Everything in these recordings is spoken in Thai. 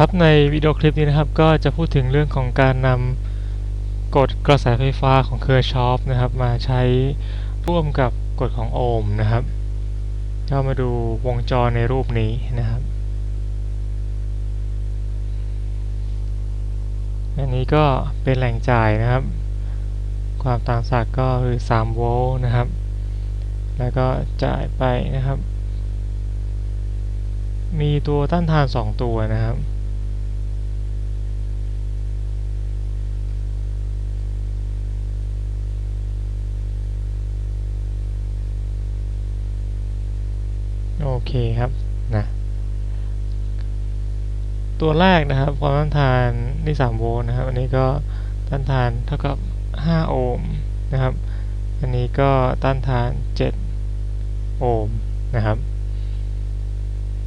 ครับในวิดีโอคลิปนี้นะครับก็จะพูดถึงเรื่องของการนำกฎกระแสไฟฟ้าของเคอร์ชอฟนะครับ มาใช้ร่วมกับกฎของโอห์มนะครับก็มาดูวงจรในรูปนี้นะครับ อันนี้ก็เป็นแหล่งจ่ายนะครับ ความต่างศักย์ก็คือ 3 โวลต์นะครับ แล้วก็จ่ายไปนะครับ มีตัวต้านทาน 2 ตัวนะครับ เคครับนะตัวแรกนะครับความต้านทานนี่ 3 โวลต์นะครับ อันนี้ก็ต้านทานเท่ากับ 5 โอห์มนะครับ อันนี้ก็ต้านทาน 7 โอห์มนะครับ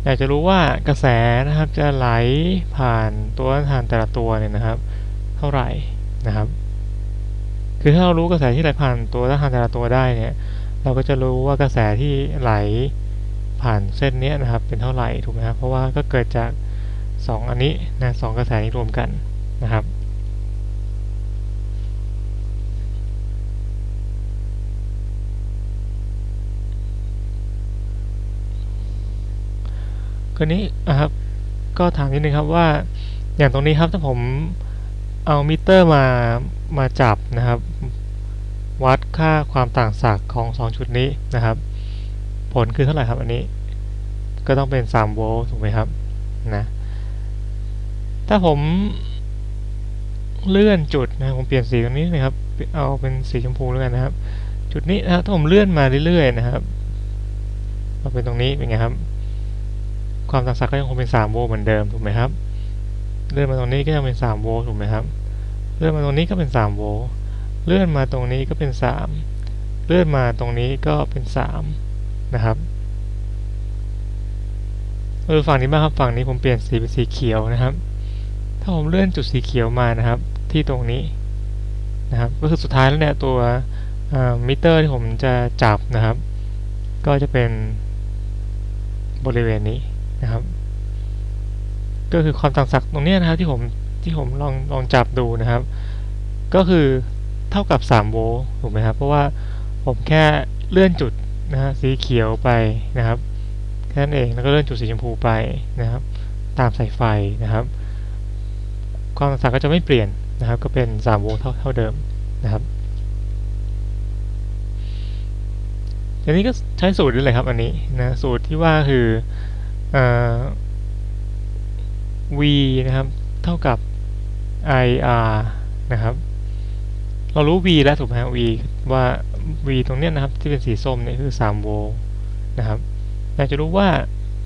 อยากจะรู้ว่ากระแสนะครับจะไหลผ่านตัวต้านทานแต่ละตัวเนี่ยนะครับ เท่าไหร่นะครับ คือถ้าเรารู้กระแสที่ไหลผ่านตัวต้านทานแต่ละตัวได้เนี่ย เราก็จะรู้ว่ากระแสที่ไหล ผ่านเส้นนี้นะครับเป็นเท่าไหร่ถูกไหมครับเพราะว่าก็เกิดจาก 2 อันนี้นะสองกระแสนี้รวมกันนะครับคราวนี้นะครับก็ถามนิดนึงครับว่าอย่างตรงนี้ครับถ้าผมเอามิเตอร์มามาจับนะครับ วัดค่าความต่างศักย์ของ 2 ชุดนี้นะครับ ผลคือเท่าไหร่ครับอันนี้ ก็ต้องเป็น3โวลต์ถูกไหมครับนะถ้าผมเลื่อนจุดนะผมเปลี่ยนสีตรงนี้นะครับ เอาเป็นสีชมพูแล้วกันนะครับ จุดนี้นะถ้าผมเลื่อนมาเรื่อยๆนะครับเอาเป็นตรงนี้เป็นไงครับ ความต่างศักย์ก็ยังคงเป็น3โวลต์เหมือนเดิมถูกไหมครับเลื่อนมาตรงนี้ก็ยังเป็น3โวลต์ถูกไหมครับ เลื่อนมาตรงนี้ก็เป็น3โวลต์เลื่อนมาตรงนี้ก็เป็น 3 เลื่อนมาตรงนี้ก็เป็น 3 นะครับเออฝั่งนี้บ้างครับฝั่งนี้ผมเปลี่ยนสีเป็นสีเขียวนะครับ ถ้าผมเลื่อนจุดสีเขียวมานะครับ ที่ตรงนี้นะครับก็คือสุดท้ายแล้วเนี่ยตัวมิเตอร์ที่ผมจะจับนะครับ ก็จะเป็นบริเวณนี้นะครับ ก็คือความต่างศักย์ตรงนี้นะครับที่ผมที่ผมลองลองจับดูนะครับ ก็คือเท่ากับ3โวลต์ถูกไหมครับเพราะว่าผมแค่เลื่อนจุด นะฮะสีเขียวไปนะครับแค่นั้นเองแล้วก็เลื่อนจุดสีชมพูไปนะครับ ตามสายไฟนะครับ ความต่างก็จะไม่เปลี่ยนนะครับ ก็เป็น3โวลต์เท่าเท่าเดิมนะครับอันนี้ก็ใช้สูตรนี้เลยครับอันนี้นะสูตรที่ว่าคือ v นะครับ เท่ากับ ir นะครับ เรารู้ v แล้วถูกไหม v ว่า v ตรงเนี้ยนะครับที่เป็นสีส้มเนี่ยคือ 3 โวลต์นะครับ อยากจะรู้ว่า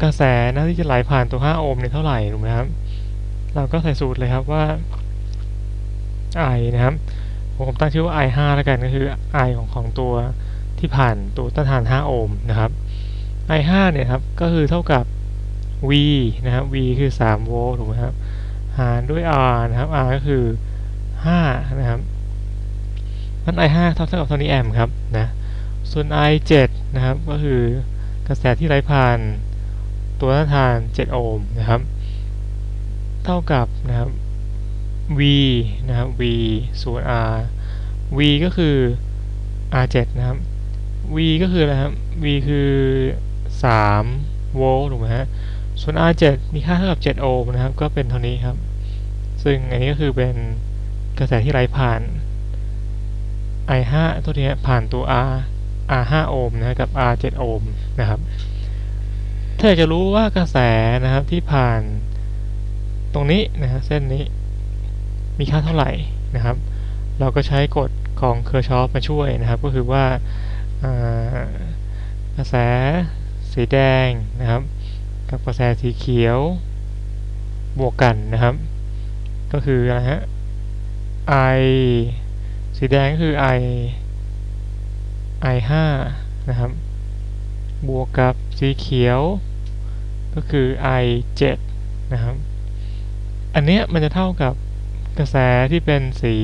กระแสนะที่จะไหลผ่านตัว 5 โอห์มเนี่ยเท่าไหร่ถูกไหมครับ เราก็ใส่สูตรเลยครับว่า i นะครับ ผมตั้งชื่อว่า i 5แล้วกันก็คือ i ของของตัวที่ผ่านตัวต้านทาน 5 โอห์มนะครับ i 5เนี่ยครับก็คือเท่ากับ v นะครับ v คือ 3 โวลต์ถูกไหมครับ หารด้วย r นะครับ r ก็คือ 5 นะครับ นั้น i 5เท่ากับเท่านี้แอมป์ครับนะส่วน i 7นะครับก็คือกระแสที่ไหลผ่านตัวต้านทาน 7 โอห์มนะครับ เท่ากับนะครับ v นะครับ v ส่วน r v ก็คือ r 7นะครับ v ก็คืออะไรครับ v คือ3โวลต์ถูกไหมฮะส่วน R7 มีค่าเท่ากับ 7 โอห์มนะครับ ก็เป็นเท่านี้ครับ ซึ่งอันนี้ก็คือเป็นกระแสที่ไหลผ่าน I5 ตัวนี้ผ่านตัว R R5 โอห์มนะกับ R7 โอห์มนะครับ ถ้าอยากจะรู้ว่ากระแสนะครับที่ผ่านตรงนี้นะฮะเส้นนี้มีค่าเท่าไหร่นะครับ เราก็ใช้กฎของเคอร์ชอฟมาช่วยนะครับ ก็คือว่ากระแสสีแดงนะครับ กับกระแสสีเขียวบวกกันนะครับ ก็คืออะไรฮะ I สีแดงก็คือ I I 5นะครับ บวกกับสีเขียวก็คือ I 7นะครับ อันเนี้ยมันจะเท่ากับกระแสที่เป็นสี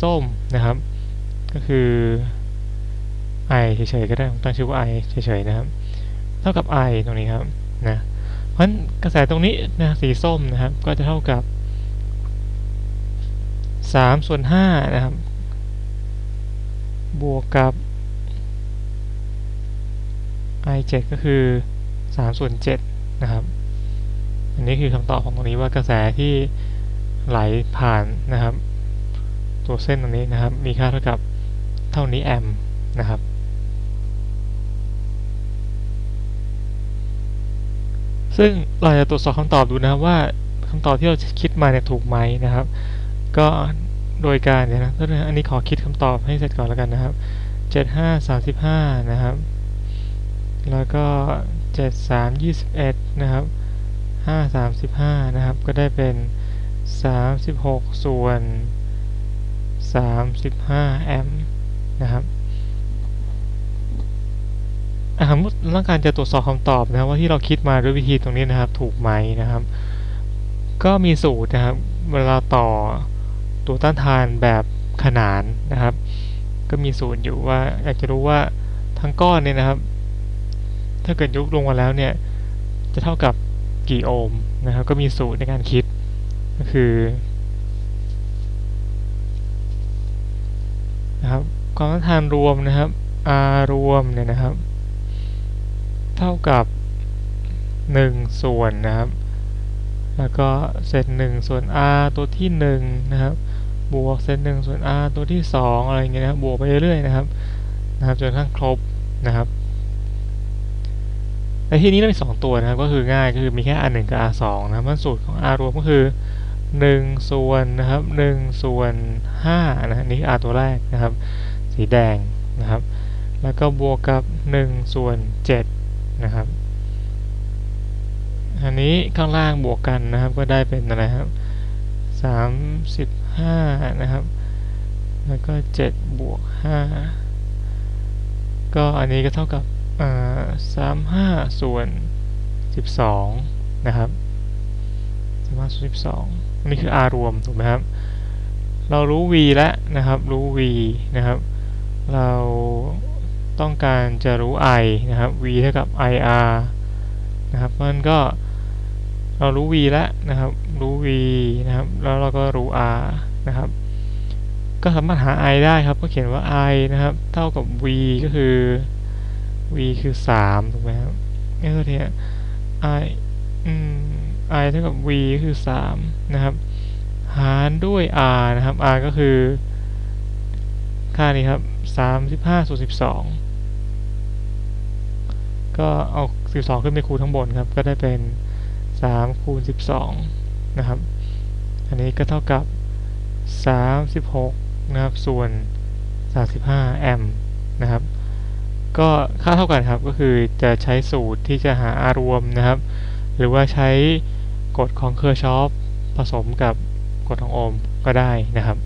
ส้มนะครับ ก็คือ I เฉยๆก็ได้ตั้งชื่อว่า I เฉยๆนะครับ เท่ากับ I ตรงนี้ครับนะเพราะฉะนั้นกระแสตรงนี้นะสีส้มนะครับก็จะเท่ากับ3ส่วน5นะครับ บวกกับ i 7ก็คือ3ส่วน7นะครับ อันนี้คือคำตอบของตรงนี้ว่ากระแสที่ไหลผ่านนะครับ ตัวเส้นตรงนี้นะครับ มีค่าเท่ากับเท่านี้แอมป์นะครับซึ่งเราจะตรวจสอบคำตอบดูนะครับว่าคำตอบที่เราคิดมาเนี่ยถูกไหมนะครับ ก็ โดยการเนี่ยนะอันนี้ขอคิดคำตอบให้เสร็จก่อนแล้วกันนะครับ 75 35 นะครับ แล้วก็ 73 21 นะครับ 5 35 นะครับ ก็ได้เป็น 36 ส่วน 35 แอมป์นะครับสมมติต้องการจะตรวจสอบคำตอบนะว่าที่เราคิดมาด้วยวิธีตรงนี้นะครับ ถูกไหมนะครับ ก็มีสูตรนะครับ เวลาต่อ ตัวต้านทานแบบขนานนะครับ ก็มีสูตรอยู่ว่าอยากจะรู้ว่าทั้งก้อนเนี่ยนะครับ ถ้าเกิดยุบลงมาแล้วเนี่ยจะเท่ากับกี่โอห์มนะครับ ก็มีสูตรในการคิดก็คือนะครับความต้านทานรวมนะครับ R รวมเนี่ยนะครับ เท่ากับ 1 ส่วนนะครับ แล้วก็เศษ1ส่วน R ตัวที่ 1 นะครับ บวกเศษ1ส่วน R ตัวที่2อะไรเงี้ยนะครับบวกไปเรื่อยๆนะครับนะครับจนทั่งครบนะครับในที่นี้เรามี2ตัวนะครับก็คือง่ายก็คือมีแค่ R 1กับ R 2นะครับมันสูตรของ R รวมก็คือ 1 ส่วนนะครับ1ส่วน5นะนี่ R ตัวแรกนะครับ สีแดงนะครับ แล้วก็บวกกับ 1 ส่วน7นะครับอันนี้ข้างล่างบวกกันนะครับก็ได้เป็นอะไรครับ35 นะครับ แล้วก็ 7 บวก 5 ก็อันนี้ก็เท่ากับสามห้าส่วนสิบสองนะครับสามห้าส่วนสิบสองอันนี้คือ r รวม ถูกไหมครับ เรารู้ v แล้วนะครับ รู้ v นะครับ เราต้องการจะรู้ i นะครับ v เท่ากับ ir นะครับมันก็เรารู้ v แล้วนะครับ รู้ v นะครับ แล้วเราก็รู้ r นะครับ ก็สามารถหา i ได้ครับ ก็เขียนว่า i นะครับ เท่ากับ v ก็คือ v คือสามถูกไหมครับนี่คือที i อืม i เท่ากับ v ก็คือสามนะครับ หารด้วย r นะครับ r ก็คือ ค่านี้ครับสามสิบห้าส่วนสิบสองก็เอาสิบสองขึ้นไปคูณทั้งบนครับ ก็ได้เป็นสามคูณสิบสองนะครับ อันนี้ก็เท่ากับ สามสิบหกนะครับส่วนสามสิบห้าแอมป์นะครับก็ค่าเท่ากันครับก็คือจะใช้สูตรที่จะหาอารวมนะครับ หรือว่าใช้กฎของเคอร์ชอฟผสมกับกฎของโอห์มก็ได้นะครับ